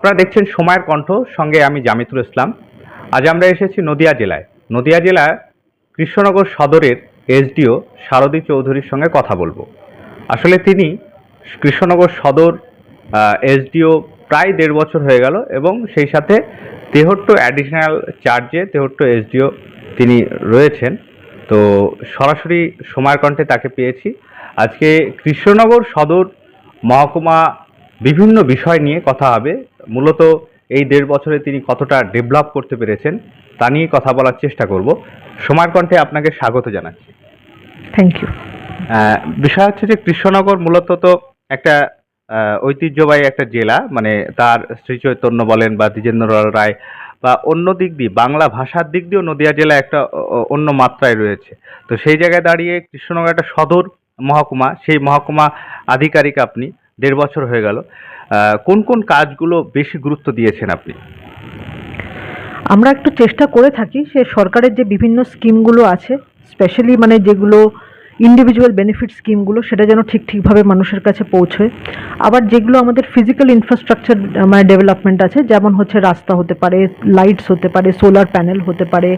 আপনারা দেখছেন সময়ের কণ্ঠ, সঙ্গে আমি জামিতুল ইসলাম। আজ আমরা এসেছি নদিয়া জেলায়। নদিয়া জেলার কৃষ্ণনগর সদরের এসডিও শারদী চৌধুরীর সঙ্গে কথা বলব। আসলে তিনি কৃষ্ণনগর সদর এসডিও প্রায় দেড় বছর হয়ে গেল এবং সেই সাথে তেহট্ট অ্যাডিশনাল চার্জে তেহট্ট এসডিও তিনি রয়েছেন। তো সরাসরি সময়ের কণ্ঠে তাকে পেয়েছি। আজকে কৃষ্ণনগর সদর মহকুমা বিভিন্ন বিষয় নিয়ে কথা হবে। মূলত এই দেড় বছরে তিনি কতটা ডেভেলপ করতে পেরেছেন তা নিয়ে কথা বলার চেষ্টা করব। সময়ের কণ্ঠে আপনাকে স্বাগত জানাচ্ছি। থ্যাংক ইউ বিষয় হচ্ছে যে কৃষ্ণনগর মূলত তো একটা ঐতিহ্যবাহী একটা জেলা মানে তার শ্রী চৈতন্য বলেন বা দ্বিজেন্দ্র রায় বা অন্য দিক দিয়ে বাংলা ভাষার দিক দিয়েও নদিয়া জেলা একটা অন্য মাত্রায় রয়েছে। তো সেই জায়গায় দাঁড়িয়ে কৃষ্ণনগর একটা সদর মহকুমা সেই মহকুমা আধিকারিক আপনি দেড় বছর হয়ে গেল। কোন কোন কাজগুলো বেশি গুরুত্ব দিয়েছেন আপনি? আমরা একটু চেষ্টা করে থাকি। সে সরকারের যে বিভিন্ন স্কিমগুলো আছে স্পেশালি মানে যেগুলো ইন্ডিভিজুয়াল বেনিফিট স্কিমগুলো, সেটা যেন ঠিক ঠিকভাবে মানুষের কাছে পৌঁছয়। আবার যেগুলো আমাদের ফিজিক্যাল ইনফ্রাস্ট্রাকচার মানে ডেভেলপমেন্ট আছে, যেমন হচ্ছে রাস্তা হতে পারে লাইটস হতে পারে সোলার প্যানেল হতে পারে,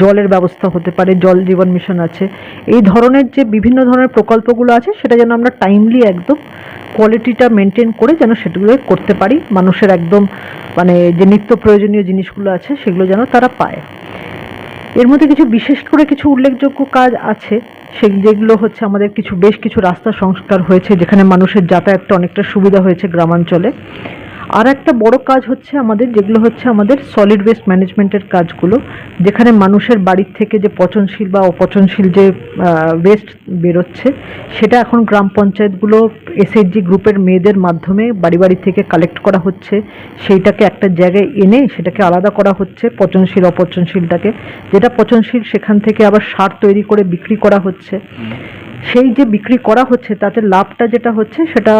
জলের ব্যবস্থা হতে পারে, জল জীবন মিশন আছে। এই ধরনের যে বিভিন্ন ধরনের প্রকল্পগুলো আছে, সেটা যেন আমরা টাইমলি একদম কোয়ালিটিটা মেনটেন করে যেন সেগুলো করতে পারি। মানুষের একদম মানে যে নিত্য প্রয়োজনীয় জিনিসগুলো আছে, সেগুলো যেন তারা পায়। এর মধ্যে কিছু বিশেষ করে কিছু উল্লেখযোগ্য কাজ আছে। সে যেগুলো হচ্ছে আমাদের কিছু, বেশ কিছু রাস্তা সংস্কার হয়েছে, যেখানে মানুষের যাতায়াতটা অনেকটা সুবিধা হয়েছে গ্রামাঞ্চলে। আর একটা বড় কাজ হচ্ছে আমাদের, যেগুলো হচ্ছে আমাদের সলিড ওয়েস্ট ম্যানেজমেন্টের কাজগুলো, যেখানে মানুষের বাড়ির থেকে যে পচনশীল বা অপচনশীল যে ওয়েস্ট বেরোচ্ছে, সেটা এখন গ্রাম পঞ্চায়েতগুলো এসএইচজি গ্রুপের মেয়েদের মাধ্যমে বাড়ি বাড়ি থেকে কালেক্ট করা হচ্ছে। সেইটাকে একটা জায়গায় এনে সেটাকে আলাদা করা হচ্ছে, পচনশীল, অপচনশীলটাকে, যেটা পচনশীল সেখান থেকে আবার সার তৈরি করে বিক্রি করা হচ্ছে। সেই যে বিক্রি করা হচ্ছে, তাতে লাভটা যেটা হচ্ছে, সেটা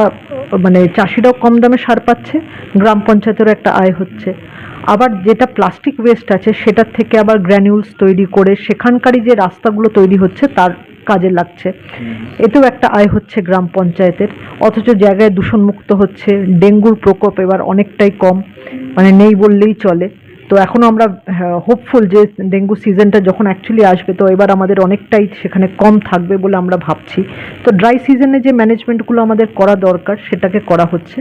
মানে চাষিরাও কম দামে সার পাচ্ছে গ্রাম পঞ্চায়েতেরও একটা আয় হচ্ছে। আবার যেটা প্লাস্টিক ওয়েস্ট আছে সেটার থেকে আবার গ্র্যানিউলস তৈরি করে সেখানকারই যে রাস্তাগুলো তৈরি হচ্ছে তার কাজে লাগছে। এতেও একটা আয় হচ্ছে গ্রাম পঞ্চায়েতের। অথচ জায়গায় দূষণমুক্ত হচ্ছে ডেঙ্গুর প্রকোপ এবার অনেকটাই কম। মানে নেই বললেই চলে। তো এখনও আমরা হোপফুল যে ডেঙ্গু সিজনটা যখন অ্যাকচুয়ালি আসবে, তো এবার আমাদের অনেকটাই সেখানে কম থাকবে বলে আমরা ভাবছি। তো ড্রাই সিজনে যে ম্যানেজমেন্টগুলো আমাদের করা দরকার, সেটাকে করা হচ্ছে।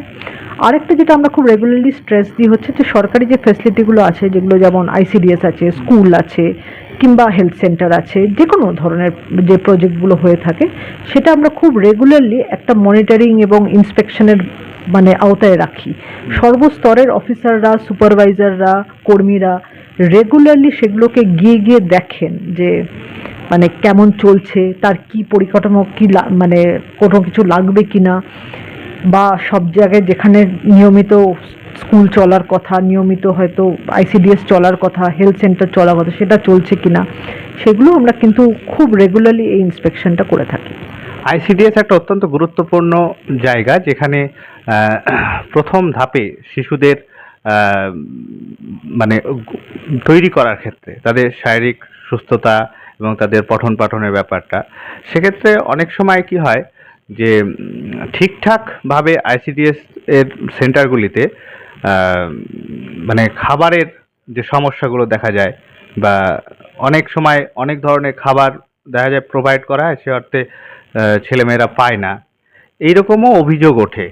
আরেকটা যেটা আমরা খুব রেগুলারলি স্ট্রেস দিই হচ্ছে যে সরকারি যে ফেসিলিটিগুলো আছে, যেগুলো যেমন আইসিডিএস আছে স্কুল আছে, কিংবা হেলথ সেন্টার আছে যে কোনো ধরনের যে প্রজেক্টগুলো হয়ে থাকে, সেটা আমরা খুব রেগুলারলি একটা মনিটরিং এবং ইন্সপেকশনের মানে আওতায় রাখি। সর্বস্তরের অফিসাররা, সুপারভাইজাররা, কর্মীরা রেগুলারলি সেগুলোকে গিয়ে গিয়ে দেখেন যে মানে কেমন চলছে, তার কি পরিকাঠামো, কি মানে কোনো কিছু লাগবে কিনা, বা সব জায়গায় যেখানে নিয়মিত স্কুল চলার কথা, নিয়মিত হয়তো আইসিডিএস চলার কথা, হেলথ সেন্টার চলার কথা, সেটা চলছে কিনা, সেগুলো আমরা কিন্তু খুব রেগুলারলি এই ইন্সপেকশনটা করে থাকি। আইসিডিএস একটা অত্যন্ত গুরুত্বপূর্ণ জায়গা, যেখানে প্রথম ধাপে শিশুদের মানে তৈরি করার ক্ষেত্রে, তাদের শারীরিক সুস্থতা এবং তাদের পঠন পাঠনের ব্যাপারটা। সেক্ষেত্রে অনেক সময় কি হয় যে ঠিকঠাকভাবে আইসিডিএস এর সেন্টারগুলিতে মানে খাবারের যে সমস্যাগুলো দেখা যায় বা অনেক সময় অনেক ধরনের খাবার দেখা যায় প্রোভাইড করা হয়, সে অর্থে ছেলেমেয়েরা পায় না। এইরকমও অভিযোগ ওঠে।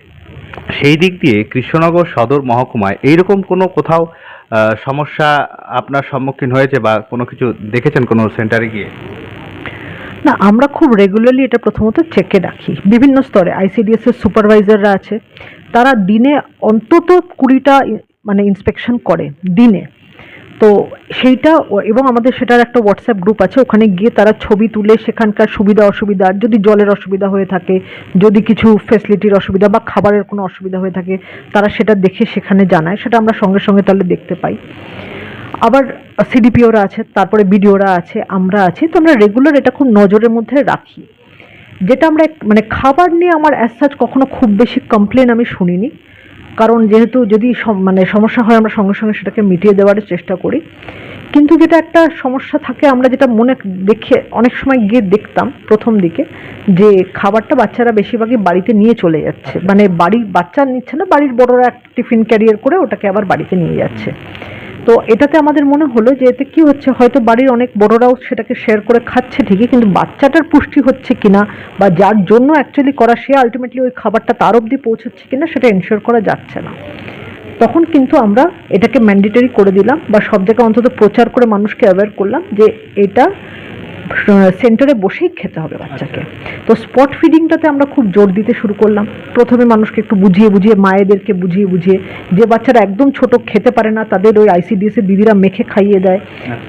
সেই দিক দিয়ে কৃষ্ণনগর সদর মহকুমায় এইরকম কোনো কোথাও সমস্যা আপনার সম্মুখীন হয়েছে বা কোনো কিছু দেখেছেন কোনো সেন্টারে গিয়ে? না, আমরা খুব রেগুলারলি এটা প্রথমত চেকে রাখি। বিভিন্ন স্তরে আইসিডিএস এর সুপারভাইজাররা আছে। তারা দিনে অন্তত কুড়িটা মানে ইন্সপেকশন করে, দিনে। তো সেইটা এবং আমাদের সেটার একটা হোয়াটসঅ্যাপ গ্রুপ আছে, ওখানে গিয়ে তারা ছবি তুলে সেখানকার সুবিধা অসুবিধা, যদি জলের অসুবিধা হয়ে থাকে, যদি কিছু ফেসিলিটির অসুবিধা বা খাবারের কোনো অসুবিধা হয়ে থাকে, তারা সেটা দেখে সেখানে জানায়, সেটা আমরা সঙ্গে সঙ্গে তাহলে দেখতে পাই। আবার সিডিপিওরা আছে, তারপরে বিডিওরা আছে, আমরা আছি, তো আমরা রেগুলার এটা খুব নজরের মধ্যে রাখি। যেটা আমরা মানে খাবার নিয়ে আমার অ্যাজ সাচ কখনো খুব বেশি কমপ্লেন আমি শুনিনি। কারণ যেহেতু যদি মানে সমস্যা হয় আমরা সঙ্গে সঙ্গে সেটাকে মিটিয়ে দেওয়ার চেষ্টা করি। কিন্তু যেটা একটা সমস্যা থাকে, আমরা যেটা মনে দেখে অনেক সময় গিয়ে দেখতাম প্রথম দিকে, যে খাবারটা বাচ্চারা বেশিরভাগই বাড়িতে নিয়ে চলে যাচ্ছে। মানে বাড়ি বাচ্চা নিচ্ছে না, বাড়ির বড়রা টিফিন ক্যারিয়ার করে ওটাকে আবার বাড়িতে নিয়ে যাচ্ছে। তো এটাতে আমাদের মনে হলো যে এতে কি হচ্ছে, হয়তো বাড়ির অনেক বড়রাও সেটাকে শেয়ার করে খাচ্ছে ঠিকই, কিন্তু বাচ্চাটার পুষ্টি হচ্ছে কিনা বা যার জন্য অ্যাকচুয়ালি করা, সে আলটিমেটলি ওই খাবারটা তার অবধি পৌঁছাচ্ছে কিনা সেটা এনশিওর করা যাচ্ছে না। তখন কিন্তু আমরা এটাকে ম্যান্ডেটরি করে দিলাম বা সব জায়গায় অন্তত প্রচার করে মানুষকে অ্যাওয়্যার করলাম যে এটা সেন্টারে বসেই খেতে হবে বাচ্চাকে। তো স্পট ফিডিংটাতে আমরা খুব জোর দিতে শুরু করলাম। প্রথমে মানুষকে একটু বুঝিয়ে বুঝিয়ে মায়েদেরকে বুঝিয়ে বুঝিয়ে যে বাচ্চারা একদম ছোট খেতে পারে না তাদের ওই আইসিডিএস এর দিদিরা মেখে খাইয়ে দেয়।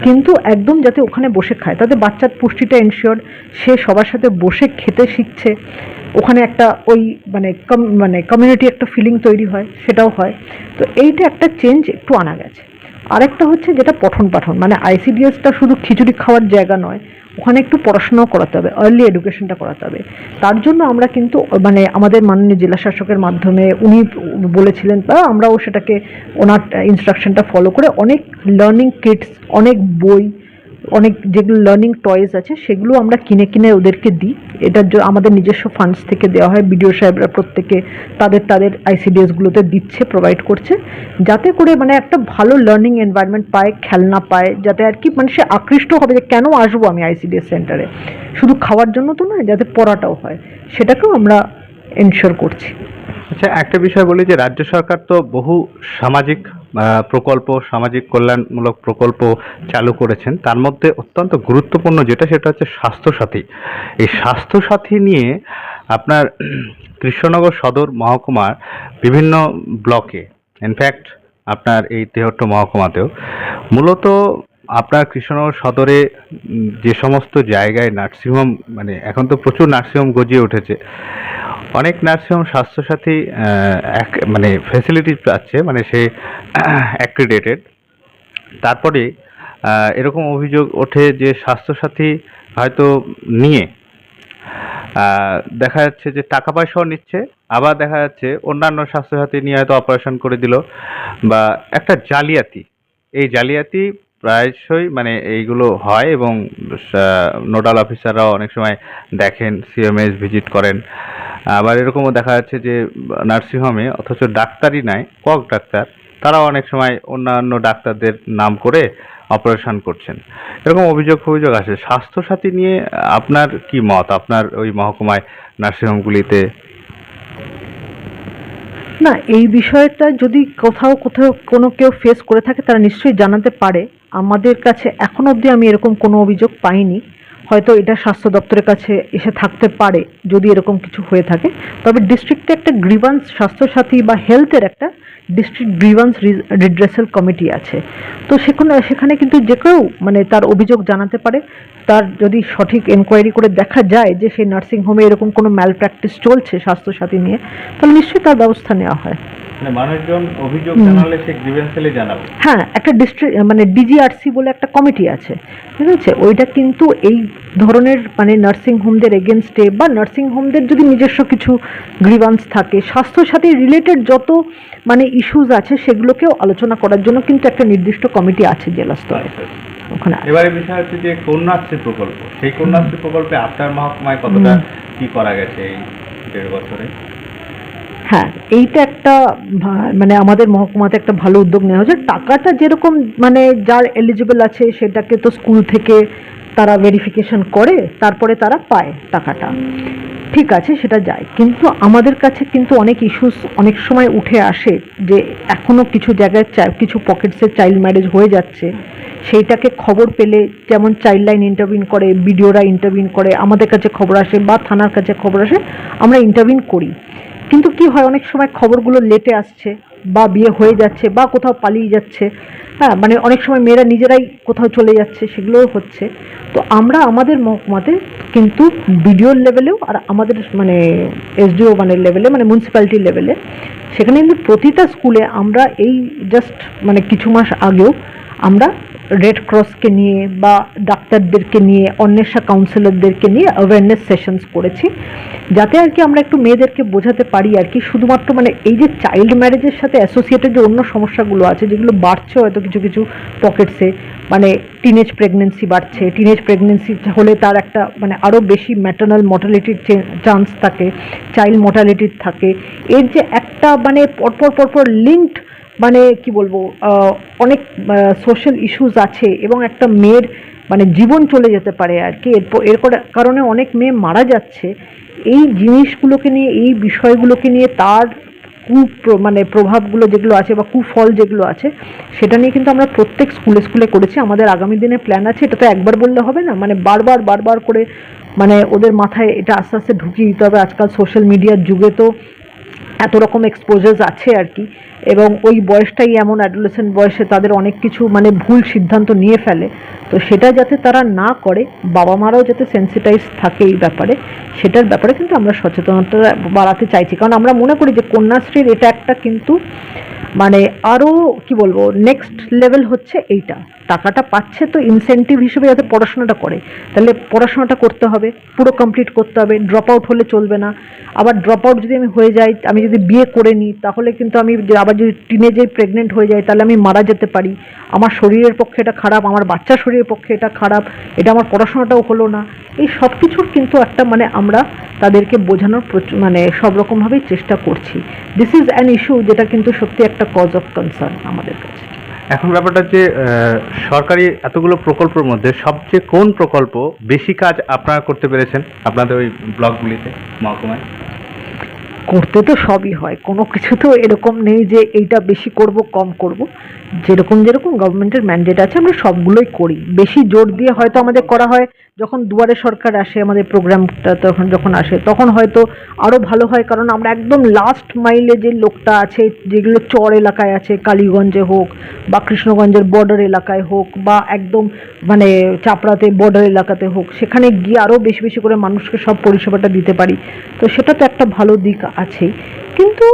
কিন্তু একদম যাতে ওখানে বসে খায় তাতে বাচ্চার পুষ্টিটা এনশিওর সে সবার সাথে বসে খেতে শিখছে। ওখানে একটা ওই মানে কম- মানে কমিউনিটি একটা ফিলিং তৈরি হয় সেটাও হয়। তো এইটা একটা চেঞ্জ একটু আনা গেছে। আরেকটা হচ্ছে যেটা পঠন পাঠন মানে আইসিডিএসটা শুধু খিচুড়ি খাওয়ার জায়গা নয় ওখানে একটু পড়াশোনাও করাতে হবে আর্লি এডুকেশনটা করাতে হবে। তার জন্য আমরা কিন্তু মানে আমাদের মাননীয় জেলা শাসকের মাধ্যমে উনি বলেছিলেন, বা, আমরাও সেটাকে ওনার ইনস্ট্রাকশনটা ফলো করে অনেক লার্নিং কিটস অনেক বই অনেক যেগুলো লার্নিং টয়েস আছে, সেগুলো আমরা কিনে কিনে ওদেরকে দিই। এটার জন্য আমাদের নিজস্ব ফান্ডস থেকে দেওয়া হয়। বিডিও সাহেবরা প্রত্যেকে তাদের তাদের আইসিডিএসগুলোতে দিচ্ছে প্রোভাইড করছে। যাতে করে মানে একটা ভালো লার্নিং এনভায়রনমেন্ট পায়, খেলনা পায়, যাতে আর কি মানে সে আকৃষ্ট হবে যে কেন আসব আমি আইসিডিএস সেন্টারে শুধু খাওয়ার জন্য তো নয়, যাতে পড়াটাও হয়। সেটাকেও আমরা এনশিওর করছি। আচ্ছা একটা বিষয় বলি যে, রাজ্য সরকার তো বহু সামাজিক প্রকল্প, সামাজিক কল্যাণমূলক প্রকল্প চালু করেছেন। তার মধ্যে অত্যন্ত গুরুত্বপূর্ণ যেটা, সেটা হচ্ছে স্বাস্থ্যসাথী। এই স্বাস্থ্যসাথী নিয়ে আপনার কৃষ্ণনগর সদর মহকুমার বিভিন্ন ব্লকে ইনফ্যাক্ট আপনার এই তেহট্ট মহকুমাতেও, মূলত আপনার কৃষ্ণনগর সদরে যে সমস্ত জায়গায় নার্সিংহোম মানে এখন তো প্রচুর নার্সিংহোম গজিয়ে উঠেছে অনেক নার্সিংহোম স্বাস্থ্যসাথী এক- মানে ফেসিলিটি পাচ্ছে মানে সে অ্যাক্রিডেটেড তারপরে এরকম অভিযোগ ওঠে যে স্বাস্থ্যসাথী হয়তো নিয়ে দেখা যাচ্ছে যে টাকা পয়সাও নিচ্ছে, আবার দেখা যাচ্ছে অন্যান্য স্বাস্থ্যসাথী নিয়ে হয়তো অপারেশন করে দিল, বা একটা জালিয়াতি। এই জালিয়াতি প্রায়শই মানে এইগুলো হয় এবং নোডাল অফিসাররাও অনেক সময় দেখেন সিএমএস ভিজিট করেন। আবার এরকমও দেখা যাচ্ছে যে, নার্সিংহোমে অথচ ডাক্তারই নাই, কক ডাক্তার, তারাও অনেক সময় অন্যান্য ডাক্তারদের নাম করে অপারেশন করছেন। এরকম অভিযোগ অভিযোগ আসে। স্বাস্থ্যসাথী নিয়ে আপনার কি মত? আপনার ওই মহকুমায় নার্সিংহোমগুলিতে? না, এই বিষয়টা যদি কোথাও কোথাও কোনো কেউ ফেস করে থাকে, তারা নিশ্চয়ই জানাতে পারে। আমাদের কাছে এখন অবধি আমি এরকম কোনো অভিযোগ পাইনি। হয়তো এটা স্বাস্থ্য দপ্তরের কাছে এসে থাকতে পারে যদি এরকম কিছু হয়ে থাকে। তবে ডিস্ট্রিক্টে একটা গ্রিভান্স স্বাস্থ্যসাথী বা হেলথের একটা ডিস্ট্রিক্ট গ্রিভান্স রিড্রেসাল কমিটি আছে। তো সেখানে সেখানে কিন্তু যে কেউ মানে তার অভিযোগ জানাতে পারে। তার যদি সঠিক এনকোয়ারি করে দেখা যায় যে সেই নার্সিং হোমে এরকম কোনো ম্যাল প্র্যাকটিস চলছে স্বাস্থ্যসাথী নিয়ে, তাহলে নিশ্চয়ই তার ব্যবস্থা নেওয়া হয়। মানুষজন অভিযোগ জানালে সে গ্রিভেন্সেলে জানাবে। হ্যাঁ একটা ডিস্ট্রিক্ট মানে ডিজিআরসি বলে একটা কমিটি আছে। ঠিক আছে? ওইটা কিন্তু এই ধরনের মানে নার্সিং হোমদের এগেনস্টে বা নার্সিং হোমদের যদি নিজস্ব কিছু গ্রিভান্স থাকে স্বাস্থ্যর সাথে রিলেটেড যত মানে ইস্যুস আছে সেগুলোকেও আলোচনা করার জন্য কিন্তু একটা নির্দিষ্ট কমিটি আছে জেলা স্তরে। ওখানে এবারে বিষয় হচ্ছে যে কন্যাশ্রী প্রকল্প সেই কন্যাশ্রী প্রকল্পে আপনার মহকুমায় কতটা কি করা গেছে এই দেড় বছরে? হ্যাঁ এইটা একটা মানে আমাদের মহকুমাতে একটা ভালো উদ্যোগ নেওয়া হয়েছে। টাকাটা যেরকম মানে যার এলিজিবল আছে, সেটাকে তো স্কুল থেকে তারা ভেরিফিকেশন করে, তারপরে তারা পায় টাকাটা। ঠিক আছে, সেটা যায়। কিন্তু আমাদের কাছে কিন্তু অনেক ইস্যুস অনেক সময় উঠে আসে যে এখনও কিছু জায়গায় কিছু পকেটসে চাইল্ড ম্যারেজ হয়ে যাচ্ছে। সেইটাকে খবর পেলে যেমন চাইল্ড লাইন ইন্টারভিন করে বিডিওরা ইন্টারভিন করে, আমাদের কাছে খবর আসে বা থানার কাছে খবর আসে, আমরা ইন্টারভিন করি। কিন্তু কি হয়, অনেক সময় খবরগুলো লেটে আসছে বা বিয়ে হয়ে যাচ্ছে বা কোথাও পালিয়ে যাচ্ছে। হ্যাঁ মানে অনেক সময় মেয়েরা নিজেরাই কোথাও চলে যাচ্ছে, সেগুলোও হচ্ছে। তো আমরা আমাদের মহকুমাতে কিন্তু বিডিওর লেভেলেও আর আমাদের মানে এসডিও মানে লেভেলে মানে মিউনিসিপ্যালিটি লেভেলে, সেখানে কিন্তু প্রতিটা স্কুলে আমরা এই জাস্ট মানে কিছু মাস আগেও আমরা রেড ক্রসকে নিয়ে বা ডাক্তারদেরকে নিয়ে, অন্বেষা কাউন্সিলরদেরকে নিয়ে অ্যাওয়ারনেস সেশনস করেছি। যাতে আর কি আমরা একটু মেয়েদেরকে বোঝাতে পারি আর কি, শুধুমাত্র মানে এই যে চাইল্ড ম্যারেজের সাথে অ্যাসোসিয়েটেড যে অন্য সমস্যাগুলো আছে, যেগুলো বাড়ছে হয়তো কিছু কিছু পকেটসে মানে টিনেজ প্রেগনেন্সি বাড়ছে টিনেজ প্রেগনেন্সি হলে তার একটা মানে আরও বেশি ম্যাটার্নাল মর্টালিটির চান্স থাকে চাইল্ড মর্টালিটির থাকে। এর যে একটা মানে পরপর পরপর লিঙ্কড মানে কি বলব অনেক সোশ্যাল ইস্যুস আছে এবং একটা মেয়ের মানে জীবন চলে যেতে পারে আর কি। এরপর এর কারণে অনেক মেয়ে মারা যাচ্ছে। এই জিনিসগুলোকে নিয়ে, এই বিষয়গুলোকে নিয়ে তার কু মানে প্রভাবগুলো যেগুলো আছে বা কুফল যেগুলো আছে, সেটা নিয়ে কিন্তু আমরা প্রত্যেক স্কুলে স্কুলে করেছি। আমাদের আগামী দিনে প্ল্যান আছে, এটা তো একবার বললে হবে না। মানে বারবার বারবার করে মানে ওদের মাথায় এটা আস্তে আস্তে ঢুকিয়ে দিতে হবে। আজকাল সোশ্যাল মিডিয়ার যুগে তো এত রকম এক্সপোজার্স আছে আর কি। এবং ওই বয়সটাই এমন অ্যাডোলেসেন্ট বয়সে তাদের অনেক কিছু মানে ভুল সিদ্ধান্ত নিয়ে ফেলে। তো সেটা যাতে তারা না করে বাবা মারাও যাতে সেন্সিটাইজ থাকে এই ব্যাপারে, সেটার ব্যাপারে কিন্তু আমরা সচেতনতা বাড়াতে চাইছি। কারণ আমরা মনে করি যে কন্যাশ্রীর এটা একটা কিন্তু মানে আরও কি বলব নেক্সট লেভেল হচ্ছে এইটা। টাকাটা পাচ্ছে তো ইনসেন্টিভ হিসেবে যাতে পড়াশোনাটা করে। তাহলে পড়াশোনাটা করতে হবে, পুরো কমপ্লিট করতে হবে ড্রপ আউট হলে চলবে না। আবার ড্রপ আউট যদি আমি হয়ে যাই, আমি যদি বিয়ে করে নিই, তাহলে কিন্তু আমি আবার যদি টিনেজে প্রেগনেন্ট হয়ে যাই, তাহলে আমি মারা যেতে পারি। আমার শরীরের পক্ষে এটা খারাপ, আমার বাচ্চার শরীরের পক্ষে এটা খারাপ, এটা আমার পড়াশোনাটাও হলো না। এই সব কিছুর কিন্তু একটা মানে আমরা তাদেরকে বোঝানোর মানে সব রকমভাবেই চেষ্টা করছি। দিস ইজ অ্যান ইস্যু যেটা কিন্তু সত্যি একটা কজ অফ কনসার্ন আমাদের কাছে। এখন ব্যাপারটা যে সরকারি এতগুলো প্রকল্পের মধ্যে সবচেয়ে কোন প্রকল্প বেশি কাজ আপনারা করতে পেরেছেন? আপনাদের ওই ব্লকগুলিতে মহকুমায়? করতে তো সবই হয় কোনো কিছু তো এরকম নেই যে এইটা বেশি করব কম করব। যেরকম যেরকম গভর্নমেন্টের ম্যান্ডেট আছে, আমরা সবগুলোই করি। বেশি জোর দিয়ে হয়তো আমাদের করা হয়, যখন দুয়ারে সরকার আসে আমাদের প্রোগ্রামটা তখন যখন আসে, তখন হয়তো আরও ভালো হয়, কারণ আমরা একদম লাস্ট মাইলে যে লোকটা আছে, যেগুলো চর এলাকায় আছে, কালীগঞ্জে হোক বা কৃষ্ণগঞ্জের বর্ডার এলাকায় হোক বা একদম মানে চাপড়াতে বর্ডার এলাকাতে হোক, সেখানে গিয়ে আরও বেশি বেশি করে মানুষকে সব পরিষেবাটা দিতে পারি। তো সেটা তো একটা ভালো দিক আছেই। কিন্তু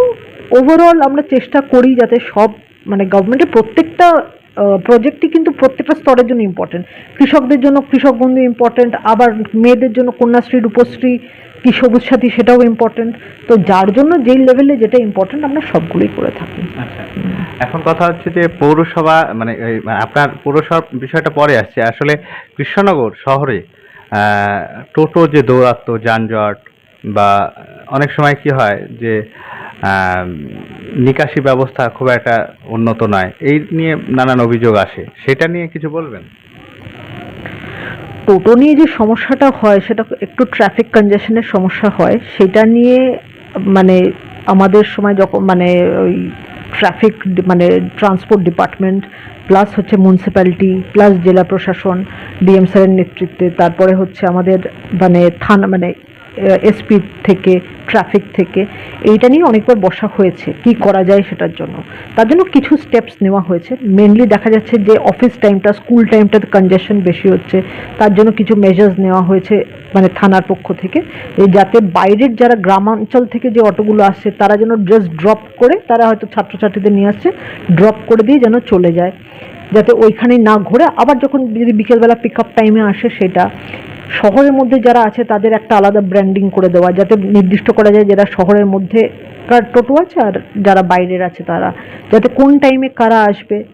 ওভারঅল আমরা চেষ্টা করি যাতে সব মানে গভর্নমেন্টের প্রত্যেকটা প্রজেক্টই কিন্তু প্রত্যেকটা স্তরের জন্য ইম্পর্টেন্ট কৃষকদের জন্য কৃষক বন্ধু ইম্পর্টেন্ট আবার মেয়েদের জন্য কন্যাশ্রী, রূপশ্রী, কি সবুজ সাথী সেটাও ইম্পর্টেন্ট তো যার জন্য যেই লেভেলে যেটা ইম্পর্টেন্ট আমরা সবগুলোই করে থাকি। আচ্ছা। এখন কথা হচ্ছে যে পৌরসভা মানে আপনার পৌরসভার বিষয়টা পরে আসছে। আসলে কৃষ্ণনগর শহরে টোটো যে দৌরাত্ম যানজট বা অনেক সময় কি হয় যে নিকাশি ব্যবস্থা খুব একটা উন্নত নয়। এই নিয়ে নানান অভিযোগ আসে। সেটা নিয়ে কিছু বলবেন? টোটো নিয়ে যে সমস্যাটা হয়, সেটা একটু ট্রাফিক কনজেশনের সমস্যা হয়। সেটা নিয়ে মানে আমাদের সময় যখন মানে ওই ট্রাফিক মানে ট্রান্সপোর্ট ডিপার্টমেন্ট প্লাস হচ্ছে মিউনিসিপ্যালিটি প্লাস জেলা প্রশাসন ডিএম স্যারের নেতৃত্বে, তারপরে হচ্ছে আমাদের মানে থানা মানে এসপি থেকে ট্রাফিক থেকে, এইটা নিয়ে অনেকবার বসা হয়েছে। কি করা যায় সেটার জন্য। তার জন্য কিছু স্টেপস নেওয়া হয়েছে। মেনলি দেখা যাচ্ছে যে অফিস টাইমটা স্কুল টাইমটাতে কনজেশন বেশি হচ্ছে। তার জন্য কিছু মেজার্স নেওয়া হয়েছে মানে থানার পক্ষ থেকে যাতে বাইরের যারা গ্রামাঞ্চল থেকে যে অটোগুলো আসছে, তারা যেন জাস্ট ড্রপ করে, তারা হয়তো ছাত্রছাত্রীদের নিয়ে আসছে ড্রপ করে দিয়ে যেন চলে যায়। যাতে ওইখানে না ঘুরে। আবার যখন যদি বিকেলবেলা পিক আপ টাইমে আসে সেটা শহরের মধ্যে যারা আছে, তাদের একটা আলাদা ব্র্যান্ডিং করে দেওয়া, যাতে নির্দিষ্ট করা যায় যারা শহরের মধ্যে কার টোটো আছে আর যারা বাইরের আছে তারা। যাতে কোন টাইমে কারা আসবে,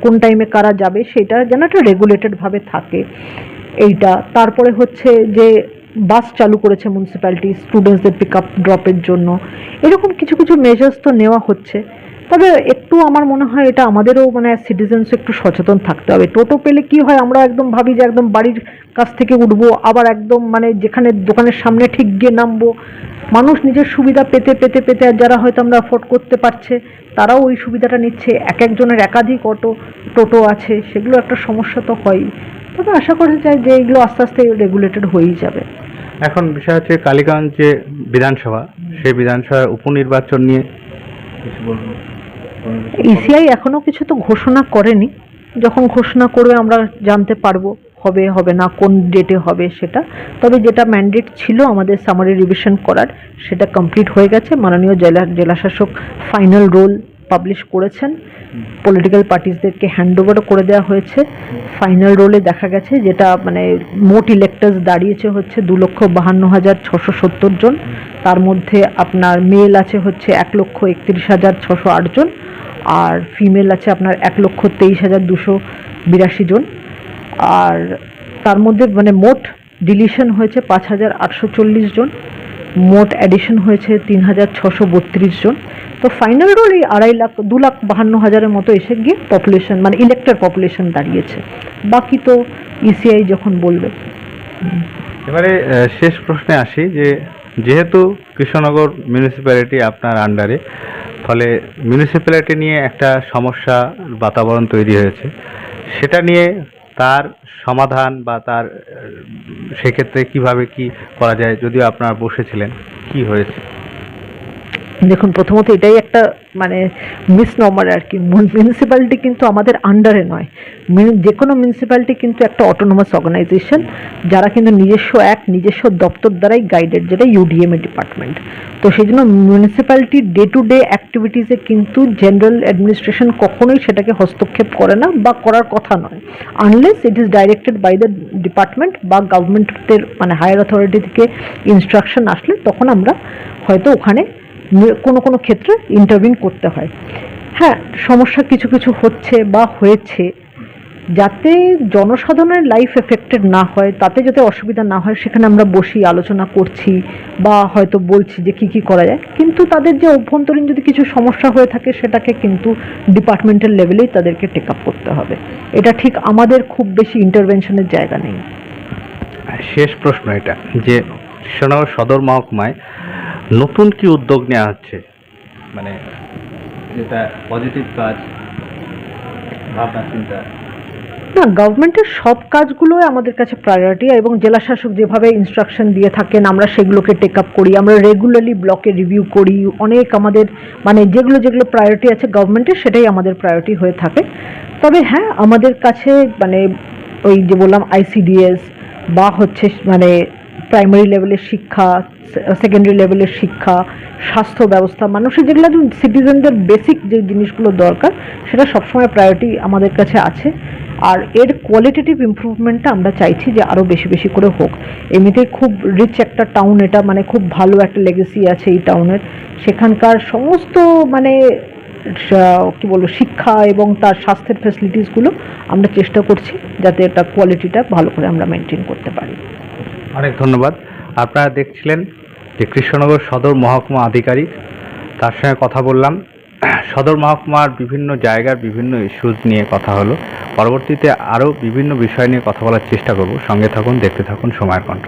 কোন টাইমে কারা যাবে, সেটা যেন একটা রেগুলেটেডভাবে থাকে। এইটা। তারপরে হচ্ছে যে বাস চালু করেছে মিউনিসিপ্যালিটি স্টুডেন্টসদের পিক আপ ড্রপের জন্য। এরকম কিছু কিছু মেজার্স তো নেওয়া হচ্ছে। তবে একটু আমার মনে হয় এটা আমাদেরও মানে সিটিজেন্স একটু সচেতন থাকতে হবে। টোটো পেলে কি হয়, আমরা একদম ভাবি যে একদম বাড়ির কাছ থেকে উঠবো, আবার একদম মানে যেখানে দোকানের সামনে ঠিক গিয়ে নামবো। মানুষ নিজের সুবিধা পেতে পেতে পেতে আর যারা হয়তো আমরা অ্যাফোর্ড করতে পারছে, তারাও ওই সুবিধাটা নিচ্ছে। এক একজনের একাধিক অটো, টোটো আছে, সেগুলো একটা সমস্যা তো হয়ই। তবে আশা করা যায় যে এগুলো আস্তে আস্তে রেগুলেটেড হয়েই যাবে। এখন বিষয় হচ্ছে কালীগঞ্জ যে বিধানসভা, সেই বিধানসভার উপনির্বাচন নিয়ে কিছু বলব ইসিআই এখনও কিছু তো ঘোষণা করেনি। যখন ঘোষণা করবে, আমরা জানতে পারব হবে হবে না, কোন ডেটে হবে সেটা। তবে যেটা ম্যান্ডেট ছিল আমাদের সামারি রিভিশন করার, সেটা কমপ্লিট হয়ে গেছে। মাননীয় জেলা, জেলাশাসক ফাইনাল রোল পাবলিশ করেছেন। পলিটিক্যাল পার্টিসদেরকে হ্যান্ড করে দেওয়া হয়েছে। ফাইনাল রোলে দেখা গেছে, যেটা মানে মোট ইলেক্টার্স দাঁড়িয়েছে হচ্ছে দু লক্ষ বাহান্ন হাজার ছশো সত্তর জন। তার মধ্যে আপনার মেল আছে হচ্ছে এক লক্ষ একত্রিশ হাজার ছশো আট জন। আর ফিমেল আছে আপনার এক লক্ষ তেইশ হাজার দুশো বিরাশি জন। আর তার মধ্যে মানে মোট ডিলিশন হয়েছে পাঁচ হাজার আটশো চল্লিশ জন। মোট অ্যাডিশন হয়েছে তিন হাজার ছশো বত্রিশ জন। তো ফাইনাল রোল এই আড়াই লাখ, দু লাখ বাহান্ন হাজারের মতো এসে গিয়ে পপুলেশন মানে ইলেক্টর পপুলেশন দাঁড়িয়েছে। বাকি তো ইসিআই যখন বলবে। এবারে শেষ প্রশ্নে আসি যে, যেহেতু কৃষ্ণনগর মিউনিসিপ্যালিটি আপনার আন্ডারে ফলে মিউনিসিপ্যালিটি নিয়ে একটা সমস্যা বাতাবরণ তৈরি হয়েছে। সেটা নিয়ে তার সমাধান বা তার সেক্ষেত্রে কীভাবে কি করা যায়, যদিও আপনারা বসেছিলেন, কি হয়েছে? দেখুন, প্রথমত এটাই একটা মানে মিসনমার আর কি। মিউনিসিপ্যালিটি কিন্তু আমাদের আন্ডারে নয়। যে কোনো মিউনিসিপ্যালিটি কিন্তু একটা অটোনোমাস অর্গানাইজেশন যারা কিন্তু নিজস্ব এক, নিজস্ব দপ্তর দ্বারাই গাইডেড যেটা ইউডিএমএ ডিপার্টমেন্ট তো সেই জন্য মিউনিসিপ্যালিটির ডে টু ডে অ্যাক্টিভিটিসে কিন্তু জেনারেল অ্যাডমিনিস্ট্রেশন কখনোই সেটাকে হস্তক্ষেপ করে না বা করার কথা নয়। Unless it is directed by the department বা গভর্নমেন্টের মানে হায়ার অথরিটি থেকে ইনস্ট্রাকশন আসলে, তখন আমরা হয়তো ওখানে কোনো কোনো ক্ষেত্রে ইন্টারভিন করতে হয়। হ্যাঁ সমস্যা কিছু কিছু হচ্ছে বা হয়েছে। যাতে জনসাধারণের লাইফ এফেক্টেড না হয়, তাতে যাতে অসুবিধা না হয়, সেখানে আমরা বসি, আলোচনা করছি বা হয়তো বলছি যে কি কি করা যায়। কিন্তু তাদের যে অভ্যন্তরীণ যদি কিছু সমস্যা হয়ে থাকে, সেটাকে কিন্তু ডিপার্টমেন্টাল লেভেলেই তাদেরকে টেক আপ করতে হবে। এটা ঠিক আমাদের খুব বেশি ইন্টারভেনশনের জায়গা নেই। শেষ প্রশ্ন এটা, যে কৃষ্ণনগর সদর মহকুমায়। নতুন কি উদ্যোগ নেওয়া হচ্ছে? মানে যেটা পজিটিভ কাজ ভাবনা চিন্তা। না গভর্নমেন্টের সব কাজগুলোই আমাদের কাছে প্রায়োরিটি এবং জেলা শাসক যেভাবে ইনস্ট্রাকশন দিয়ে থাকেন আমরা সেগুলোকে টেক আপ করি। আমরা রেগুলারলি ব্লকে রিভিউ করি। অনেক আমাদের মানে যেগুলো যেগুলো প্রায়োরিটি আছে গভর্নমেন্টের সেটাই আমাদের প্রায়োরিটি হয়ে থাকে। তবে হ্যাঁ আমাদের কাছে মানে ওই যে বললাম আইসিডিএস বা হচ্ছে মানে প্রাইমারি লেভেলের শিক্ষা সেকেন্ডারি লেভেলের শিক্ষা, স্বাস্থ্য ব্যবস্থা, মানুষের যেগুলো সিটিজেনদের বেসিক যে জিনিসগুলো দরকার, সেটা সবসময় প্রায়োরিটি আমাদের কাছে আছে। আর এর কোয়ালিটেটিভ ইমপ্রুভমেন্টটা আমরা চাইছি যে আরও বেশি বেশি করে হোক। এমনিতেই খুব রিচ একটা টাউন এটা মানে খুব ভালো একটা লেগেসি আছে এই টাউনের সেখানকার সমস্ত মানে কি বলব, শিক্ষা এবং তার স্বাস্থ্যের ফেসিলিটিসগুলো আমরা চেষ্টা করছি যাতে এটা কোয়ালিটিটা ভালো করে আমরা মেনটেন করতে পারি। অনেক ধন্যবাদ। আপনারা দেখছিলেন যে কৃষ্ণনগর সদর মহকুমা আধিকারিক, তার সঙ্গে কথা বললাম। সদর মহকুমার বিভিন্ন জায়গার বিভিন্ন ইস্যুজ নিয়ে কথা হলো। পরবর্তীতে আরও বিভিন্ন বিষয় নিয়ে কথা বলার চেষ্টা করব। সঙ্গে থাকুন, দেখতে থাকুন সময়ের কণ্ঠ।